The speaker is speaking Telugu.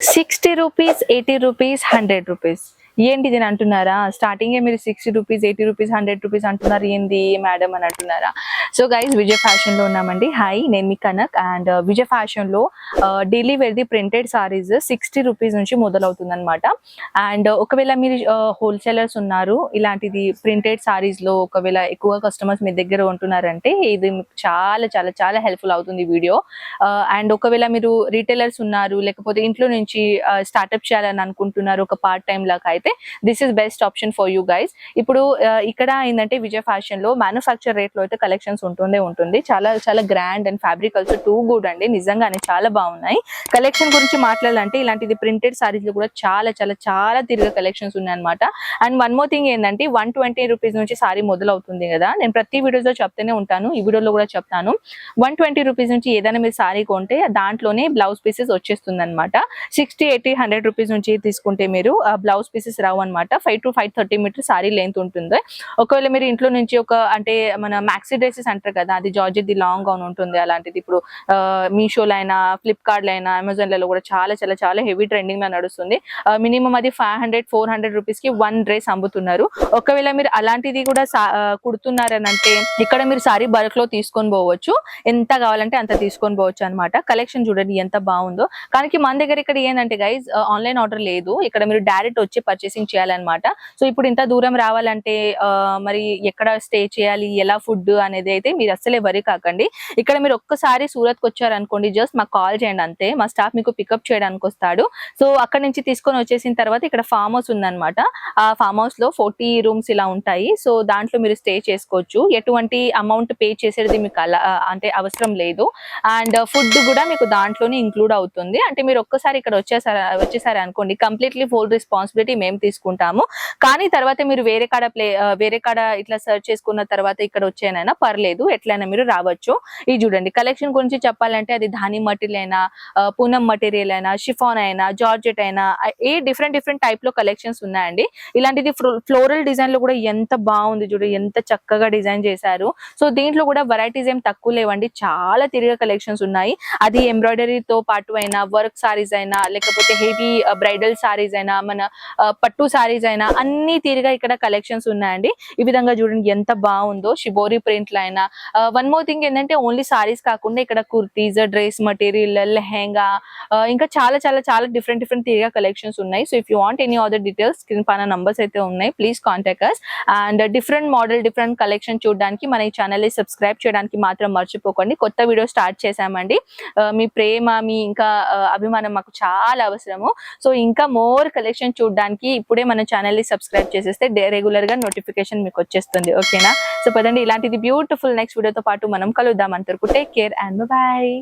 Sixty rupees eighty rupees hundred rupees. ఏంటి ఇది అంటున్నారా? స్టార్టింగే మీరు sixty rupees eighty rupees hundred rupees అంటున్నారు. ఏంది మేడం అని అంటున్నారా? సో గైస్ విజయ్ ఫ్యాషన్లో ఉన్నామండి. హాయ్ నేను మీ కనక్. అండ్ విజయ్ ఫ్యాషన్లో డైలీ వేర్ది ప్రింటెడ్ సారీస్ సిక్స్టీ రూపీస్ నుంచి మొదలవుతుంది అనమాట అండ్ uh, ఒకవేళ మీరు uh, హోల్సేలర్స్ ఉన్నారు ఇలాంటిది ప్రింటెడ్ సారీస్లో ఒకవేళ ఎక్కువ కస్టమర్స్ మీ దగ్గర ఉంటున్నారంటే ఇది మీకు చాలా చాలా చాలా హెల్ప్ఫుల్ అవుతుంది వీడియో. Uh, అండ్ ఒకవేళ మీరు రీటైలర్స్ ఉన్నారు లేకపోతే ఇంట్లో నుంచి స్టార్ట్అప్ చేయాలని అనుకుంటున్నారు ఒక పార్ట్ టైం లాగా అయితే this is best option for you guys ఇప్పుడు ఇక్కడ ఏంటంటే విజయ్ ఫ్యాషన్లో మ్యానుఫ్యాక్చర్ రేట్లో అయితే కలెక్షన్స్ ఉంటుందే ఉంటుంది. చాలా చాలా grand and fabric also too good అండి. నిజంగానే చాలా బాగున్నాయి. కలెక్షన్ గురించి మాట్లాడాలంటే ఇలాంటిది ప్రింటెడ్ సారీస్లో కూడా చాలా చాలా చాలా తిరిగే కలెక్షన్స్ ఉన్నాయన్నమాట. అండ్ వన్ మోర్ థింగ్ ఏంటంటే వన్ ట్వంటీ రూపీస్ నుంచి సారీ మొదలవుతుంది కదా. నేను ప్రతి వీడియోస్లో చెప్తూనే ఉంటాను. ఈ వీడియోలో కూడా చెప్తాను. వన్ ట్వంటీ రూపీస్ నుంచి ఏదైనా మీరు సారీ కొంటే దాంట్లోనే బ్లౌజ్ పీసెస్ వచ్చేస్తుంది అనమాట సిక్స్టీ ఎయిటీ హండ్రెడ్ రూపీస్ నుంచి తీసుకుంటే మీరు బ్లౌజ్ పీసెస్ రావు అనమాట five to five thirty meter sari length ఉంటుంది. ఒకవేళ మీరు ఇంట్లో నుంచి ఒక అంటే మన మ్యాక్సీ డ్రెస్సెస్ అంటారు కదా అది జార్జెట్ ది లాంగ్ గౌన్ ఉంటుంది అలాంటిది. ఇప్పుడు మీషోలో అయినా ఫ్లిప్కార్ట్లో అయినా అమెజాన్లలో కూడా చాలా చాలా చాలా హెవీ ట్రెండింగ్లో నడుస్తుంది. మినిమం అది ఫైవ్ హండ్రెడ్ ఫోర్ హండ్రెడ్ రూపీస్కి వన్ డ్రెస్ అమ్ముతున్నారు. ఒకవేళ మీరు అలాంటిది కూడా సా- కుడుతున్నారని అంటే ఇక్కడ మీరు సారీ బల్క్లో తీసుకొని పోవచ్చు. ఎంత కావాలంటే అంత తీసుకొని పోవచ్చు అనమాట కలెక్షన్ చూడండి ఎంత బాగుందో. కానీ మన దగ్గర ఇక్కడ ఏంటంటే గైజ్ ఆన్లైన్ ఆర్డర్ లేదు. ఇక్కడ మీరు డైరెక్ట్ వచ్చి పర్చేసింగ్ చేయాలన్నమాట. సో ఇప్పుడు ఇంత దూరం రావాలంటే మరి ఎక్కడ స్టే చేయాలి? ఎలా ఫుడ్ అనేది అయితే మీరు అస్సలే వరి కాకండి. ఇక్కడ మీరు ఒక్కసారి సూరత్కి వచ్చారనుకోండి జస్ట్ మాకు కాల్ చేయండి అంతే. మా స్టాఫ్ మీకు పికప్ చేయడానికి వస్తాడు. సో అక్కడ నుంచి తీసుకొని వచ్చేసిన తర్వాత ఇక్కడ ఫామ్ హౌస్ ఉందన్నమాట. ఆ ఫామ్ హౌస్లో ఫోర్టీ రూమ్స్ ఇలా ఉంటాయి. సో దాంట్లో మీరు స్టే చేసుకోవచ్చు. ఎటువంటి అమౌంట్ పే చేసేది మీకు అలా అంటే అవసరం లేదు. అండ్ ఫుడ్ కూడా మీకు దాంట్లోనే ఇంక్లూడ్ అవుతుంది. అంటే మీరు ఒక్కసారి ఇక్కడ వచ్చేసారు వచ్చేసారు అనుకోండి కంప్లీట్లీ ఫుల్ రెస్పాన్సిబిలిటీ మేము తీసుకుంటాము. కానీ తర్వాత మీరు వేరే కాడ ప్లే వేరే కాడ ఇట్లా సెర్చ్ చేసుకున్న తర్వాత ఇక్కడ వచ్చేనైనా పర్లేదు. లేదు. ఎట్లయినా మీరు రావచ్చు. ఇది చూడండి. కలెక్షన్ గురించి చెప్పాలంటే అది ధాని మటీరియల్ అయినా పూనం మటీరియల్ అయినా షిఫాన్ అయినా జార్జెట్ అయినా ఏ డిఫరెంట్ డిఫరెంట్ టైప్లో కలెక్షన్స్ ఉన్నాయండి. ఇలాంటిది ఫ్లోరల్ డిజైన్లో కూడా ఎంత బాగుంది చూడు. ఎంత చక్కగా డిజైన్ చేశారు. సో దీంట్లో కూడా వెరైటీస్ ఏం తక్కువ లేవండి. చాలా తిరిగే కలెక్షన్స్ ఉన్నాయి. అది ఎంబ్రాయిడరీతో పాటు అయినా వర్క్ సారీస్ అయినా లేకపోతే హెవీ బ్రైడల్ సారీస్ అయినా మన పట్టు సారీస్ అయినా అన్ని తీరుగా ఇక్కడ కలెక్షన్స్ ఉన్నాయండి. ఈ విధంగా చూడండి ఎంత బాగుందో. షిబోరి ప్రింట్లు అయినా వన్ మోర్ థింగ్ ఏంటంటే ఓన్లీ సారీస్ కాకుండా ఇక్కడ kurtis dress material lehenga uh, ఇంకా చాలా చాలా చాలా డిఫరెంట్ డిఫరెంట్ తీరుగా కలెక్షన్స్ ఉన్నాయి. So if you want any other details screen పైన నంబర్స్ అయితే ఉన్నాయి. Please contact us and different model different collection చూడడానికి మన ఈ ఛానల్ సబ్స్క్రైబ్ చేయడానికి మాత్రం మర్చిపోకండి. కొత్త వీడియో స్టార్ట్ చేశామండి. Uh, మీ ప్రేమ మీ ఇంకా uh, అభిమానం మాకు చాలా అవసరము. సో ఇంకా మోర్ కలెక్షన్ చూడడానికి ఇప్పుడే మన ఛానల్ని సబ్స్క్రైబ్ చేసేస్తే రెగ్యులర్గా నోటిఫికేషన్ మీకు వచ్చేస్తుంది. ఓకేనా సో పదండి ఇలాంటిది బ్యూటిఫుల్ నెక్స్ట్ వీడియోతో పాటు మనం కలుద్దాం. అంతవరకు టేక్ కేర్ అండ్ బాయ్